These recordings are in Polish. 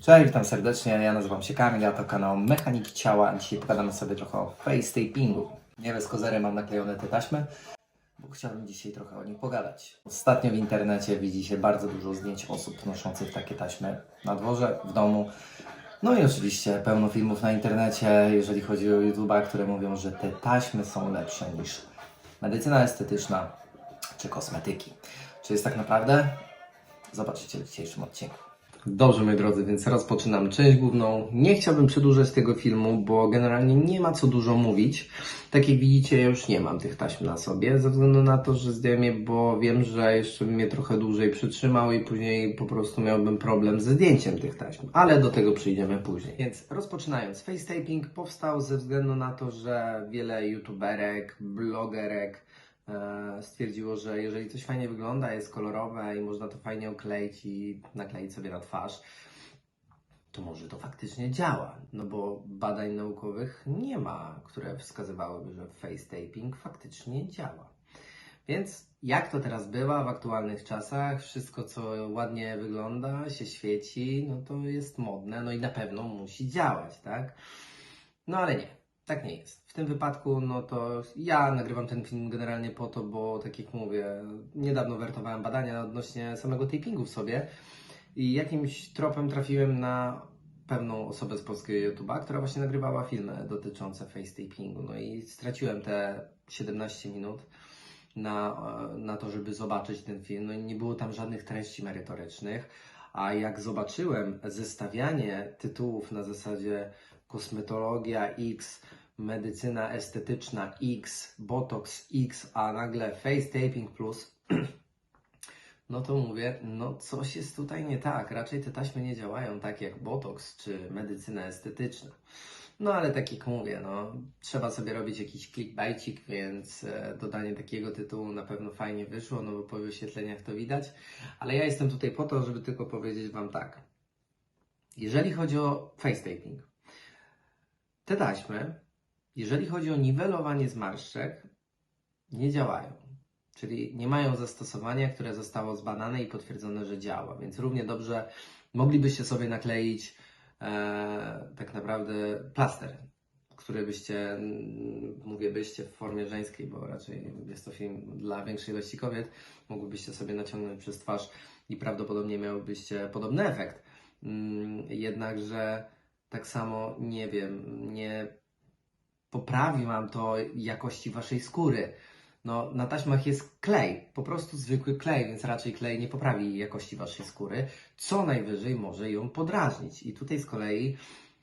Cześć, witam serdecznie. Ja nazywam się Kamil, a to kanał Mechaniki Ciała. Dzisiaj pogadamy sobie trochę o face tapingu. Nie bez kozery mam naklejone te taśmy, bo chciałbym dzisiaj trochę o nich pogadać. Ostatnio w internecie widzi się bardzo dużo zdjęć osób noszących takie taśmy na dworze, w domu. No i oczywiście pełno filmów na internecie, jeżeli chodzi o YouTube'a, które mówią, że te taśmy są lepsze niż medycyna estetyczna czy kosmetyki. Czy jest tak naprawdę? Zobaczycie w dzisiejszym odcinku. Dobrze, moi drodzy, więc rozpoczynam część główną. Nie chciałbym przedłużać tego filmu, bo generalnie nie ma co dużo mówić. Tak jak widzicie, ja już nie mam tych taśm na sobie, ze względu na to, że je, bo wiem, że jeszcze bym je trochę dłużej przytrzymał i później po prostu miałbym problem ze zdjęciem tych taśm. Ale do tego przyjdziemy później. Więc rozpoczynając, face taping powstał ze względu na to, że wiele youtuberek, blogerek, stwierdziło, że jeżeli coś fajnie wygląda, jest kolorowe i można to fajnie okleić i nakleić sobie na twarz, to może to faktycznie działa. No bo badań naukowych nie ma, które wskazywałyby, że face taping faktycznie działa. Więc jak to teraz bywa w aktualnych czasach, wszystko co ładnie wygląda, się świeci, no to jest modne, no i na pewno musi działać, tak? No ale nie, tak nie jest. W tym wypadku, no to ja nagrywam ten film generalnie po to, bo tak jak mówię, niedawno wertowałem badania odnośnie samego tapingu w sobie i jakimś tropem trafiłem na pewną osobę z polskiego YouTube'a, która właśnie nagrywała filmy dotyczące face tapingu. No i straciłem te 17 minut na, na to, żeby zobaczyć ten film. No i nie było tam żadnych treści merytorycznych. A jak zobaczyłem zestawianie tytułów na zasadzie kosmetologia X, medycyna estetyczna X, Botox X, a nagle face taping plus, no to mówię, no coś jest tutaj nie tak. Raczej te taśmy nie działają tak jak Botox czy medycyna estetyczna. No ale tak jak mówię, no trzeba sobie robić jakiś clickbaitik, więc e, dodanie takiego tytułu na pewno fajnie wyszło, no bo po wyświetleniach to widać. Ale ja jestem tutaj po to, żeby tylko powiedzieć Wam tak. Jeżeli chodzi o face taping, te taśmy, jeżeli chodzi o niwelowanie zmarszczek, nie działają. Czyli nie mają zastosowania, które zostało zbadane i potwierdzone, że działa. Więc równie dobrze moglibyście sobie nakleić e, tak naprawdę plaster, który byście, mówię byście w formie żeńskiej, bo raczej jest to film dla większej ilości kobiet, mogłybyście sobie naciągnąć przez twarz i prawdopodobnie miałybyście podobny efekt. Mm, Jednakże tak samo nie wiem, nie poprawi Wam to jakości Waszej skóry. No, na taśmach jest klej, po prostu zwykły klej, więc raczej klej nie poprawi jakości Waszej skóry. Co najwyżej może ją podrażnić. I tutaj z kolei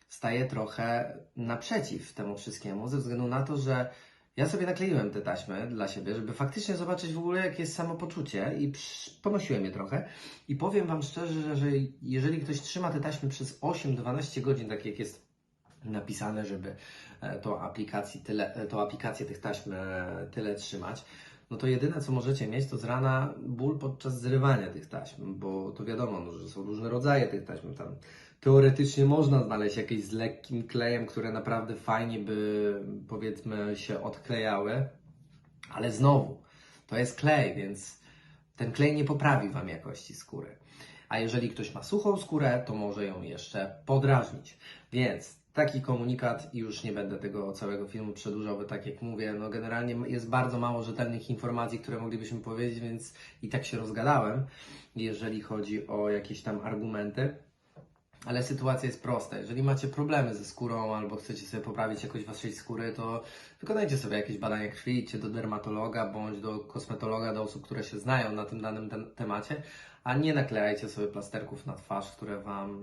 staję trochę naprzeciw temu wszystkiemu, ze względu na to, że ja sobie nakleiłem te taśmy dla siebie, żeby faktycznie zobaczyć w ogóle, jakie jest samopoczucie i ponosiłem je trochę. I powiem Wam szczerze, że jeżeli ktoś trzyma te taśmy przez 8-12 godzin, tak jak jest napisane, żeby e, tą, aplikacji tyle, e, tą aplikację tych taśm e, tyle trzymać, no to jedyne co możecie mieć to z rana ból podczas zrywania tych taśm, bo to wiadomo, no, że są różne rodzaje tych taśm. Tam teoretycznie można znaleźć jakieś z lekkim klejem, które naprawdę fajnie by powiedzmy się odklejały, ale znowu, to jest klej, więc ten klej nie poprawi Wam jakości skóry. A jeżeli ktoś ma suchą skórę, to może ją jeszcze podrażnić. Więc taki komunikat i już nie będę tego całego filmu przedłużał, bo tak jak mówię, no generalnie jest bardzo mało rzetelnych informacji, które moglibyśmy powiedzieć, więc i tak się rozgadałem, jeżeli chodzi o jakieś tam argumenty. Ale sytuacja jest prosta. Jeżeli macie problemy ze skórą albo chcecie sobie poprawić jakość waszej skóry, to wykonajcie sobie jakieś badania krwi, idźcie do dermatologa bądź do kosmetologa, do osób, które się znają na tym danym tem- temacie, a nie naklejajcie sobie plasterków na twarz, które wam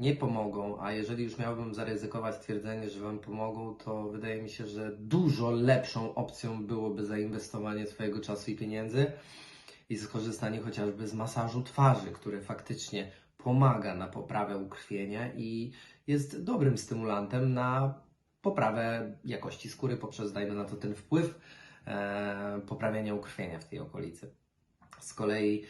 nie pomogą, a jeżeli już miałbym zaryzykować stwierdzenie, że Wam pomogą, to wydaje mi się, że dużo lepszą opcją byłoby zainwestowanie swojego czasu i pieniędzy i skorzystanie chociażby z masażu twarzy, który faktycznie pomaga na poprawę ukrwienia i jest dobrym stymulantem na poprawę jakości skóry poprzez, dajmy na to, ten wpływ e, poprawiania ukrwienia w tej okolicy. Z kolei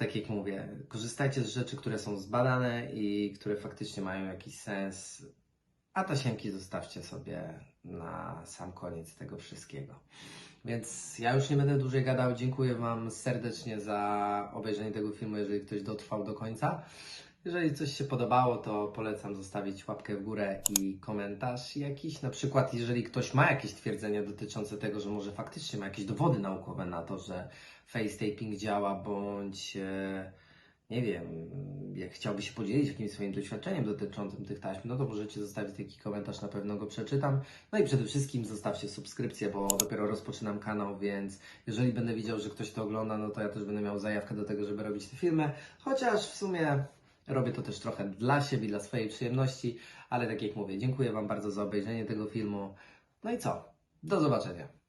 tak jak mówię, korzystajcie z rzeczy, które są zbadane i które faktycznie mają jakiś sens, a tasiemki zostawcie sobie na sam koniec tego wszystkiego. Więc ja już nie będę dłużej gadał. Dziękuję Wam serdecznie za obejrzenie tego filmu, jeżeli ktoś dotrwał do końca. Jeżeli coś się podobało, to polecam zostawić łapkę w górę i komentarz jakiś. Na przykład, jeżeli ktoś ma jakieś twierdzenia dotyczące tego, że może faktycznie ma jakieś dowody naukowe na to, że face taping działa, bądź e, nie wiem, jak chciałby się podzielić jakimś swoim doświadczeniem dotyczącym tych taśm, no to możecie zostawić taki komentarz, na pewno go przeczytam. No i przede wszystkim zostawcie subskrypcję, bo dopiero rozpoczynam kanał, więc jeżeli będę widział, że ktoś to ogląda, no to ja też będę miał zajawkę do tego, żeby robić te filmy. Chociaż w sumie robię to też trochę dla siebie, dla swojej przyjemności, ale tak jak mówię, dziękuję Wam bardzo za obejrzenie tego filmu. No i co? Do zobaczenia.